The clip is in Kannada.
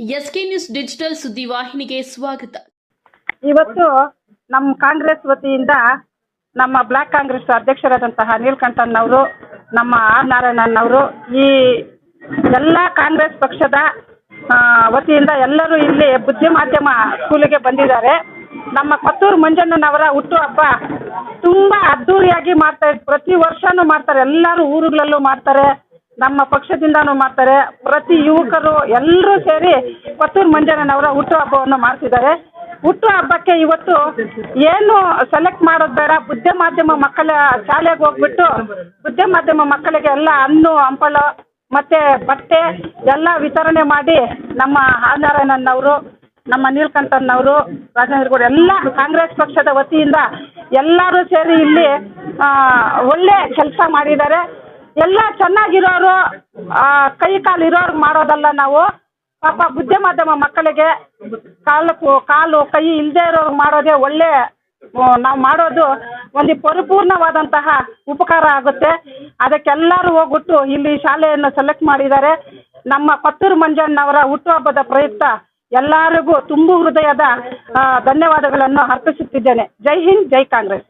ಎಸ್ಕೆ ನ್ಯೂಸ್ ಡಿಜಿಟಲ್ ಸುದ್ದಿವಾಹಿನಿಗೆ ಸ್ವಾಗತ. ಇವತ್ತು ನಮ್ಮ ಕಾಂಗ್ರೆಸ್ ವತಿಯಿಂದ ನಮ್ಮ ಬ್ಲಾಕ್ ಕಾಂಗ್ರೆಸ್ ಅಧ್ಯಕ್ಷರಾದಂತಹ ನೀಲಕಂಠನ್ ಅವರು ನಮ್ಮ ಆರ್ ನಾರಾಯಣನ್ ಅವರು ಈ ಎಲ್ಲ ಕಾಂಗ್ರೆಸ್ ಪಕ್ಷದ ವತಿಯಿಂದ ಎಲ್ಲರೂ ಇಲ್ಲಿ ಬುದ್ಧಿ ಮಾಧ್ಯಮ ಸ್ಕೂಲಿಗೆ ಬಂದಿದ್ದಾರೆ. ನಮ್ಮ ಕೊತ್ತೂರು ಮಂಜಣ್ಣನವರ ಹುಟ್ಟುಹಬ್ಬ ತುಂಬಾ ಅದ್ದೂರಿಯಾಗಿ ಮಾಡ್ತಾರೆ ಪ್ರತಿ ವರ್ಷನೂ ಮಾಡ್ತಾರೆ. ಎಲ್ಲರೂ ಊರುಗಳಲ್ಲೂ ಮಾಡ್ತಾರೆ. ನಮ್ಮ ಪಕ್ಷದಿಂದನೂ ಮಾಡ್ತಾರೆ. ಪ್ರತಿ ಯುವಕರು ಎಲ್ಲರೂ ಸೇರಿ ಕೊತ್ತೂರು ಮಂಜಣ್ಣನವರ ಹುಟ್ಟುಹಬ್ಬವನ್ನು ಮಾಡ್ತಿದ್ದಾರೆ. ಹುಟ್ಟುಹಬ್ಬಕ್ಕೆ ಇವತ್ತು ಏನು ಸೆಲೆಕ್ಟ್ ಮಾಡೋದು ಬೇಡ. ಬುದ್ಧಿ ಮಾಧ್ಯಮ ಮಕ್ಕಳ ಶಾಲೆಗೆ ಹೋಗ್ಬಿಟ್ಟು ಬುದ್ಧಿ ಮಾಧ್ಯಮ ಮಕ್ಕಳಿಗೆ ಎಲ್ಲ ಹಣ್ಣು, ಹಂಪಲು ಮತ್ತೆ ಬಟ್ಟೆ ಎಲ್ಲ ವಿತರಣೆ ಮಾಡಿ ನಮ್ಮ ಆನಾರಾಯಣನವರು ನಮ್ಮ ನೀಲ್ಕಂಠನವರು, ರಾಜೇಂದ್ರ ಗೌಡ ಎಲ್ಲ ಕಾಂಗ್ರೆಸ್ ಪಕ್ಷದ ವತಿಯಿಂದ ಎಲ್ಲರೂ ಸೇರಿ ಇಲ್ಲಿ ಒಳ್ಳೆ ಕೆಲಸ ಮಾಡಿದ್ದಾರೆ. ಎಲ್ಲ ಚೆನ್ನಾಗಿರೋರು ಕೈ ಕಾಲು ಇರೋರ್ಗೆ ಮಾಡೋದಲ್ಲ ನಾವು. ಪಾಪ ಬುದ್ಧಿ ಮಾಧ್ಯಮ ಮಕ್ಕಳಿಗೆ ಕಾಲು ಕಾಲು ಕೈ ಇಲ್ಲದೆ ಇರೋರ್ಗೆ ಮಾಡೋದೇ ಒಳ್ಳೆ ನಾವು ಮಾಡೋದು ಒಂದು ಪರಿಪೂರ್ಣವಾದಂತಹ ಉಪಕಾರ ಆಗುತ್ತೆ. ಅದಕ್ಕೆಲ್ಲರೂ ಹೋಗ್ಬಿಟ್ಟು ಇಲ್ಲಿ ಶಾಲೆಯನ್ನು ಸೆಲೆಕ್ಟ್ ಮಾಡಿದ್ದಾರೆ. ನಮ್ಮ ಕೊತ್ತೂರು ಮಂಜಣ್ಣವರ ಹುಟ್ಟುಹಬ್ಬದ ಪ್ರಯುಕ್ತ ಎಲ್ಲರಿಗೂ ತುಂಬು ಹೃದಯದ ಧನ್ಯವಾದಗಳನ್ನು ಅರ್ಪಿಸುತ್ತಿದ್ದೇನೆ. ಜೈ ಹಿಂದ್, ಜೈ ಕಾಂಗ್ರೆಸ್.